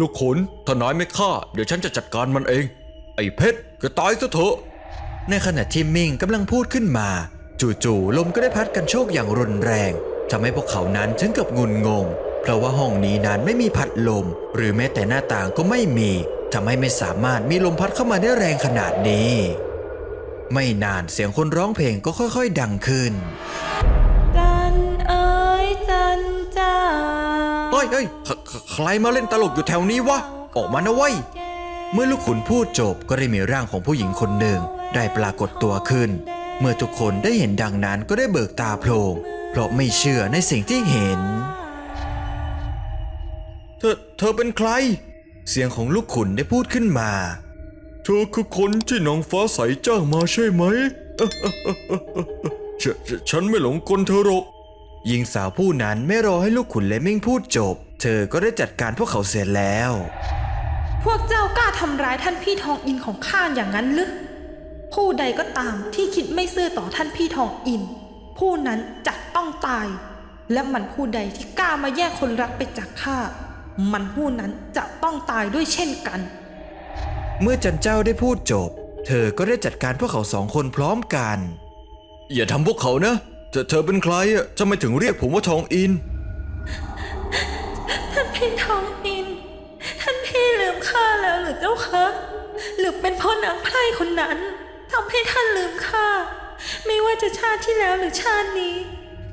ลูกขุนถ้านายไม่ฆ่า เดี๋ยวฉันจะจัดการมันเอง ไอ้เพชรก็ตายซะเถอะ ในขณะที่มิ่งกำลังพูดขึ้นมา จู่ๆลมก็ได้พัดกันโชกอย่างรุนแรงทำให้พวกเขานั้นถึงกับงุนงง เพราะว่าห้องนี้นั้นไม่มีพัดลม หรือแม้แต่หน้าต่างก็ไม่มีทำให้ไม่สามารถมีลมพัดเข้ามาได้แรงขนาดนี้ ไม่นานเสียงคนร้องเพลงก็ค่อยๆ ดังขึ้นจันเอ๋ยจันจ้าเฮ้ยเฮ้ย ใครใครมาเล่นตลกอยู่แถวนี้วะ ออกมานะเว้ย เมื่อลูกขุนพูดจบก็ได้มีร่างของผู้หญิงคนหนึ่งได้ปรากฏตัวขึ้น เมื่อทุกคนได้เห็นดังนั้นก็ได้เบิกตาโพลงเพราะไม่เชื่อในสิ่งที่เห็น เธอเธอเป็นใคร เสียงของลูกขุนได้พูดขึ้นมา เธอคือคนที่น้องฟ้าใสจ้างมาใช่ไหม ฉฉฉันไม่หลงกลเธอหรอก หญิงสาวผู้นั้นไม่รอให้ลูกขุนและมิ่งพูดจบ เธอก็ได้จัดการพวกเขาเสร็จแล้ว พวกเจ้ากล้าทำร้ายท่านพี่ทองอินของข้าอย่างนั้นหรือผู้ใดก็ตามที่คิดไม่ซื่อต่อท่านพี่ทองอิน ผู้นั้นจะต้องตาย และมันผู้ใดที่กล้ามาแย่งคนรักไปจากข้ามันผู้นั้นจะต้องตายด้วยเช่นกัน เมื่อจันเจ้าได้พูดจบ เธอก็ได้จัดการพวกเขาสองคนพร้อมกัน อย่าทำพวกเขานะเธอเธอเป็นใครอะจะไม่ถึงเรียกผมว่าทองอินท่าน พี่ทองอิน ท่านพี่ลืมข้าแล้วหรือเจ้าคะ หรือเป็นเพ่อนางไพร่คนนั้นทำให้ท่านลืมข้า ไม่ว่าจะชาติที่แล้วหรือชาตินี้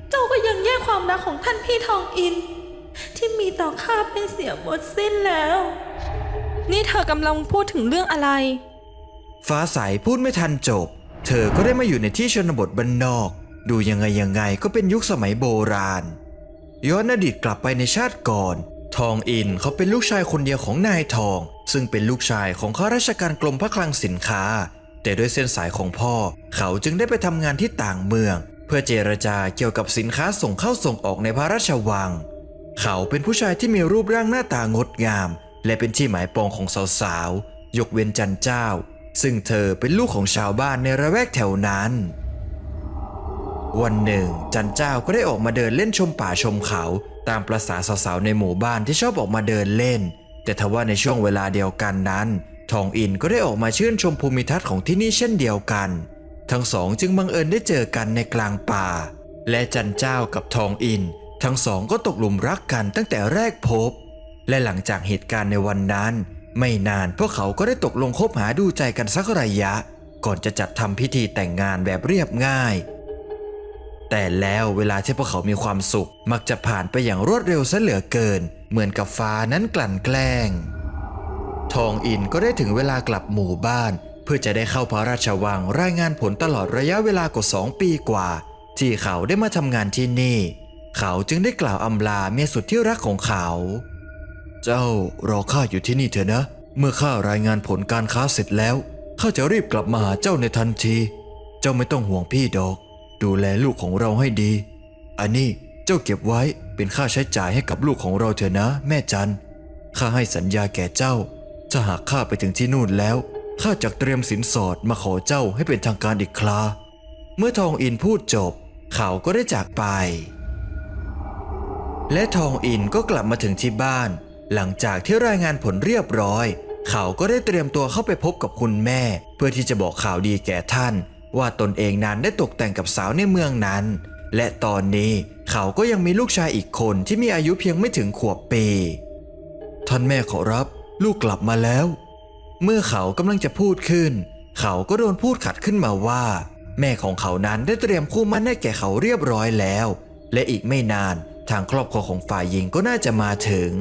เจ้าก็ยังแยกความรักของท่านพี่ทองอิน ที่มีต่อข้าไปเสียหมดสิ้นแล้ว นี่เธอกำลังพูดถึงเรื่องอะไร ฟ้าใสพูดไม่ทันจบ เธอก็ได้มาอยู่ในที่ชนบทบ้านนอก ดูยังไงยังไงก็เป็นยุคสมัยโบราณ ย้อนอดีตกลับไปในชาติก่อน ทองอินเขาเป็นลูกชายคนเดียวของนายทอง ซึ่งเป็นลูกชายของข้าราชการกรมพระคลังสินค้า แต่ด้วยเส้นสายของพ่อ เขาจึงได้ไปทำงานที่ต่างเมือง เพื่อเจรจาเกี่ยวกับสินค้าส่งเข้าส่งออกในพระราชวัง เขาเป็นผู้ชายที่มีรูปร่างหน้าตางดงาม และเป็นที่หมายปองของสาวๆยกเว้นจันเจ้า ซึ่งเธอเป็นลูกของชาวบ้านในระแวกแถวนั้น วันหนึ่ง จันเจ้าก็ได้ออกมาเดินเล่นชมป่าชมเขา ตามประษาสาวๆในหมู่บ้านที่ชอบออกมาเดินเล่น แต่ทว่าในช่วงเวลาเดียวกันนั้น ทองอินก็ได้ออกมาชื่นชมภูมิทัศน์ของที่นี่เช่นเดียวกัน ทั้งสองจึงบังเอิญได้เจอกันในกลางป่า และจันเจ้ากับทองอิน ทั้งสองก็ตกหลุมรักกันตั้งแต่แรกพบ และหลังจากเหตุการณ์ในวันนั้น ไม่นานพวกเขาก็ได้ตกลงคบหาดูใจกันสักระยะ ก่อนจะจัดทำพิธีแต่งงานแบบเรียบง่าย แต่แล้วเวลาที่พวกเขามีความสุข มักจะผ่านไปอย่างรวดเร็วซะเหลือเกิน เหมือนกับฟ้านั้นกลั่นแกล้ง ทองอินก็ได้ถึงเวลากลับหมู่บ้าน เพื่อจะได้เข้าพระราชวังรายงานผลตลอดระยะเวลากว่าสองปีกว่า ที่เขาได้มาทำงานที่นี่ เขาจึงได้กล่าวอำลาเมียสุดที่รักของเขา เจ้ารอข้าอยู่ที่นี่เถอะนะ เมื่อข้ารายงานผลการค้าเสร็จแล้วข้าจะรีบกลับมาหาเจ้าในทันที เจ้าไม่ต้องห่วงพี่ดอก ดูแลลูกของเราให้ดี อันนี้เจ้าเก็บไว้เป็นค่าใช้จ่ายให้กับลูกของเราเถอะนะ แม่จันข้าให้สัญญาแก่เจ้า ถ้าหากข้าไปถึงที่นู่นแล้วข้าจะเตรียมสินสอดมาขอเจ้าให้เป็นทางการอีกครา เมื่อทองอินพูดจบ เขาก็ได้จากไป และทองอินก็กลับมาถึงที่บ้าน หลังจากที่รายงานผลเรียบร้อย เขาก็ได้เตรียมตัวเข้าไปพบกับคุณแม่ เพื่อที่จะบอกข่าวดีแก่ท่าน ว่าตนเองนั้นได้ตกแต่งกับสาวในเมืองนั้น และตอนนี้เขาก็ยังมีลูกชายอีกคนที่มีอายุเพียงไม่ถึงขวบปี ท่านแม่ขอรับ ลูกกลับมาแล้ว เมื่อเขากำลังจะพูดขึ้น เขาก็โดนพูดขัดขึ้นมาว่า แม่ของเขานั้นได้เตรียมคู่มั่นให้แก่เขาเรียบร้อยแล้ว และอีกไม่นานทางครอบครัวของฝ่ายหญิงก็น่าจะมาถึง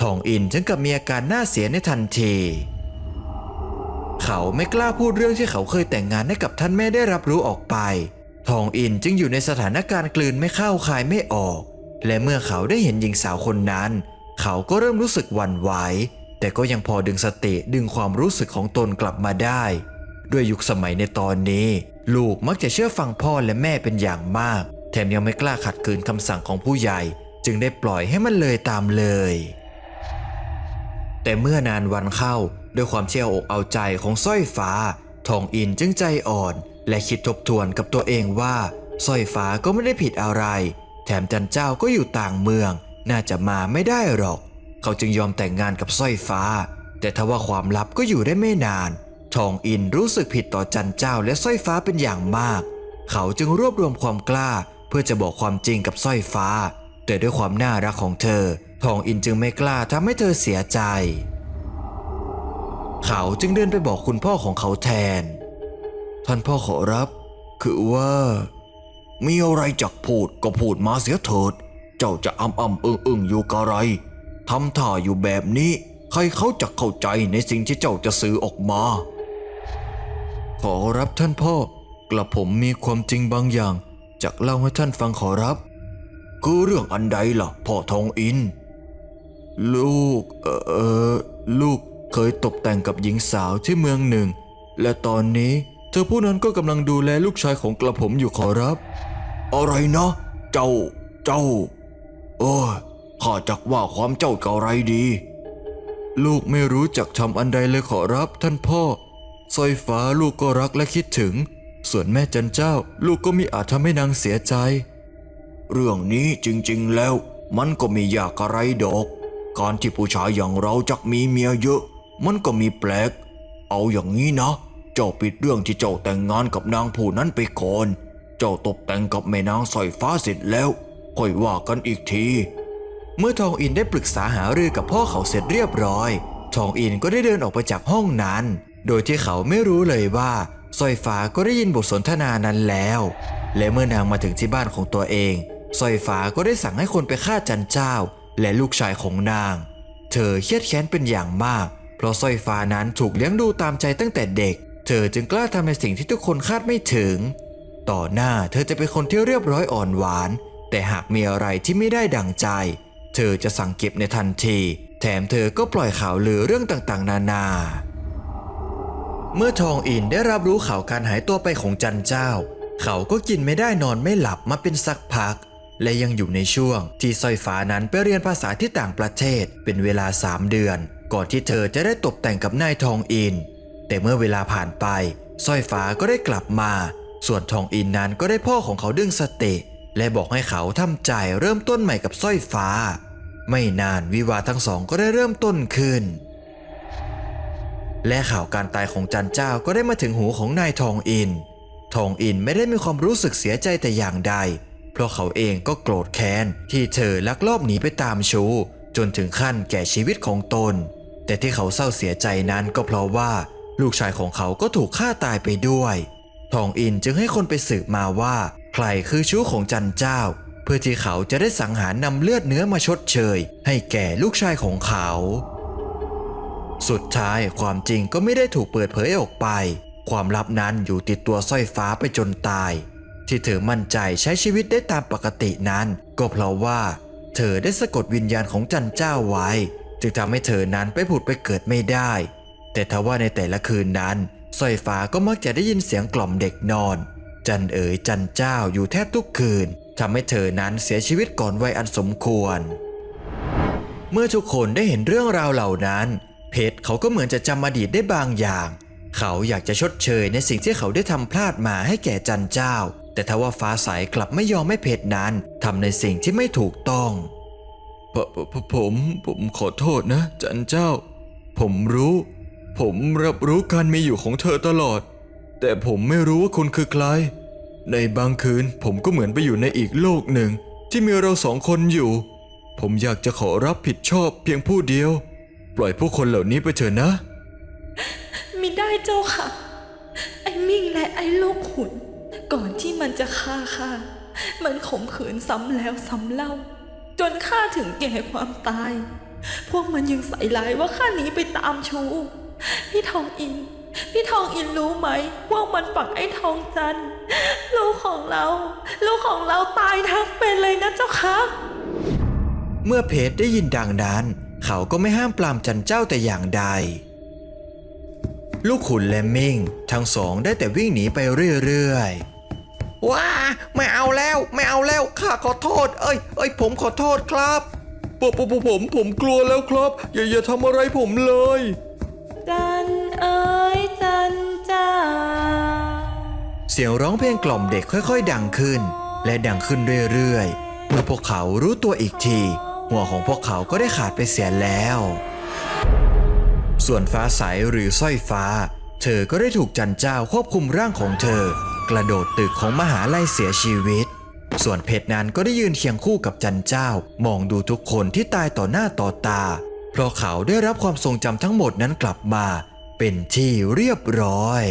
ทองอินถึงกับมีอาการหน้าเสียในทันที เขาไม่กล้าพูดเรื่องที่เขาเคยแต่งงานให้กับท่านแม่ได้รับรู้ออกไป ทองอินจึงอยู่ในสถานการณ์กลืนไม่เข้าคายไม่ออก และเมื่อเขาได้เห็นหญิงสาวคนนั้น เขาก็เริ่มรู้สึกหวั่นไหวแต่ก็ยังพอดึงสติดึงความรู้สึกของตนกลับมาได้ ด้วยยุคสมัยในตอนนี้ ลูกมักจะเชื่อฟังพ่อและแม่เป็นอย่างมาก แถมยังไม่กล้าขัดขืนคำสั่งของผู้ใหญ่ จึงได้ปล่อยให้มันเลยตามเลย แต่เมื่อนานวันเข้า ด้วยความเชี่ยวอกเอาใจของสร้อยฟ้า ทองอินจึงใจอ่อน และคิดทบทวนกับตัวเองว่าสร้อยฟ้าก็ไม่ได้ผิดอะไร แถมจันเจ้าก็อยู่ต่างเมือง น่าจะมาไม่ได้หรอก เขาจึงยอมแต่งงานกับสร้อยฟ้า แต่ทว่าความลับก็อยู่ได้ไม่นาน ทองอินรู้สึกผิดต่อจันเจ้าและสร้อยฟ้าเป็นอย่างมาก เขาจึงรวบรวมความกล้า เพื่อจะบอกความจริงกับสร้อยฟ้า แต่ด้วยความน่ารักของเธอ ทองอินจึงไม่กล้าทำให้เธอเสียใจ เขาจึงเดินไปบอกคุณพ่อของเขาแทน ท่านพ่อขอรับ คือว่า มีอะไรจักพูดก็พูดมาเสียเถิด เจ้าจะอ้ำอ้ำอึ้งอึ้งอยู่กะไรทำท่าอยู่แบบนี้ ใครเขาจะเข้าใจในสิ่งที่เจ้าจะสื่อออกมา ขอรับท่านพ่อกระผมมีความจริงบางอย่างจะเล่าให้ท่านฟังขอรับ คือเรื่องอันใดล่ะพ่อทองอิน ลูก เออเออลูก เคยตกแต่งกับหญิงสาวที่เมืองหนึ่ง และตอนนี้เธอผู้นั้นก็กำลังดูแลลูกชายของกระผมอยู่ขอรับ อะไรนะ เจ้า เจ้า โอ้ยข้าจักว่าความเจ้าเก่าไรดี ลูกไม่รู้จักทำอันใดเลยขอรับท่านพ่อสร้อยฟ้าลูกก็รักและคิดถึง ส่วนแม่จันเจ้า ลูกก็มิอาจทำให้นางเสียใจ เรื่องนี้จริงๆแล้ว มันก็มียากอะไรดอก การที่ผู้ชายอย่างเราจักมีเมียเยอะ มันก็มีแปลก เอาอย่างนี้นะ เจ้าปิดเรื่องที่เจ้าแต่งงานกับนางผู้นั้นไปก่อน เจ้าตกแต่งกับแม่นางสอยฟ้าเสร็จแล้วค่อยว่ากันอีกที เมื่อทองอินได้ปรึกษาหารือกับพ่อเขาเสร็จเรียบร้อย ทองอินก็ได้เดินออกไปจากห้องนั้น โดยที่เขาไม่รู้เลยว่าสร้อยฟ้าก็ได้ยินบทสนทนานั้นแล้ว และเมื่อนางมาถึงที่บ้านของตัวเองสร้อยฟ้าก็ได้สั่งให้คนไปฆ่าจันเจ้า และลูกชายของนาง เธอเครียดแค้นเป็นอย่างมาก เพราะสร้อยฟ้านั้นถูกเลี้ยงดูตามใจตั้งแต่เด็ก เธอจึงกล้าทำในสิ่งที่ทุกคนคาดไม่ถึง ต่อหน้าเธอจะเป็นคนที่เรียบร้อยอ่อนหวาน แต่หากมีอะไรที่ไม่ได้ดังใจ เธอจะสั่งเก็บในทันที แถมเธอก็ปล่อยข่าวลือเรื่องต่างๆ นานา เมื่อทองอินได้รับรู้ข่าวการหายตัวไปของจันเจ้า เขาก็กินไม่ได้นอนไม่หลับมาเป็นสักพักและยังอยู่ในช่วงที่สร้อยฟ้านั้นไปเรียนภาษาที่ต่างประเทศเป็นเวลาสามเดือน ก่อนที่เธอจะได้ตกแต่งกับนายทองอิน แต่เมื่อเวลาผ่านไปสร้อยฟ้าก็ได้กลับมา ส่วนทองอินนั้นก็ได้พ่อของเขาดึงสติ และบอกให้เขาทำใจเริ่มต้นใหม่กับสร้อยฟ้า ไม่นานวิวาทั้งสองก็ได้เริ่มต้นขึ้น และข่าวการตายของจันเจ้าก็ได้มาถึงหูของนายทองอิน ทองอินไม่ได้มีความรู้สึกเสียใจแต่อย่างใด เพราะเขาเองก็โกรธแค้นที่เธอลักลอบหนีไปตามชู้จนถึงขั้นแก่ชีวิตของตน แต่ที่เขาเศร้าเสียใจนั้นก็เพราะว่าลูกชายของเขาก็ถูกฆ่าตายไปด้วย ทองอินจึงให้คนไปสืบมาว่า ใครคือชู้ของจันเจ้า เพื่อที่เขาจะได้สังหารนำเลือดเนื้อมาชดเชย ให้แก่ลูกชายของเขา สุดท้ายความจริงก็ไม่ได้ถูกเปิดเผยออกไป ความลับนั้นอยู่ติดตัวสร้อยฟ้าไปจนตาย ที่เธอมั่นใจใช้ชีวิตได้ตามปกตินั้น ก็เพราะว่า เธอได้สะกดวิญญาณของจันเจ้าไว้ จึงทำให้เธอนั้นไปผุดไปเกิดไม่ได้ แต่ทว่าในแต่ละคืนนั้นสร้อยฟ้าก็มักจะได้ยินเสียงกล่อมเด็กนอน จันเอ๋ยจันเจ้าอยู่แทบทุกคืนทำให้เธอนั้นเสียชีวิตก่อนวัยอันสมควร เมื่อทุกคนได้เห็นเรื่องราวเหล่านั้น เพชรเขาก็เหมือนจะจำอดีตได้บางอย่าง เขาอยากจะชดเชยในสิ่งที่เขาได้ทำพลาดมาให้แก่จันเจ้า แต่ทว่าฟ้าใสกลับไม่ยอมให้เพชรนั้นทำในสิ่งที่ไม่ถูกต้อง ผผผมผมขอโทษนะ จันเจ้า ผมรู้ ผมรับรู้การมีอยู่ของเธอตลอด แต่ผมไม่รู้ว่าคุณคือใคร ในบางคืนผมก็เหมือนไปอยู่ในอีกโลกหนึ่ง ที่มีเราสองคนอยู่ ผมอยากจะขอรับผิดชอบเพียงผู้เดียว ปล่อยผู้คนเหล่านี้ไปเถอะนะมิได้เจ้าค่ะ ไอ้มิ่งและไอ้ลูกขุน ก่อนที่มันจะฆ่าข้ามันข่มขืนซ้ำแล้วซ้ำเล่า จนข้าถึงแก่ความตาย พวกมันยังใส่ร้ายว่าข้าหนีไปตามชู้พี่ทองอิน พี่ทองอินรู้ไหมพวกมันปักไอ้ทองจันลูกของเรา ลูกของเราตายทั้งเป็นเลยนะเจ้าคะ เมื่อเพชรได้ยินดังนั้น เขาก็ไม่ห้ามปรามจันเจ้าแต่อย่างใด ลูกขุนและมิ่ง ทั้งสองได้แต่วิ่งหนีไปเรื่อยๆ ว้าไม่เอาแล้วไม่เอาแล้วข้าขอโทษ เอ้ยเอ้ยผมขอโทษครับปผมผมผมผมกลัวแล้วครับ อย่าอย่าทำอะไรผมเลยจันเอ๋ยจันจ้าเสียงร้องเพลงกล่อมเด็กค่อย ๆ ดังขึ้น และดังขึ้นเรื่อยๆเมื่อพวกเขารู้ตัวอีกที หัวของพวกเขาก็ได้ขาดไปเสียแล้ว ส่วนฟ้าใสหรือสร้อยฟ้า เธอก็ได้ถูกจันเจ้าควบคุมร่างของเธอ กระโดดตึกของมหาลัยเสียชีวิต ส่วนเพชรนั้นก็ได้ยืนเคียงคู่กับจันเจ้า มองดูทุกคนที่ตายต่อหน้าต่อตา เพราะเขาได้รับความทรงจำทั้งหมดนั้นกลับมา เป็นที่เรียบร้อย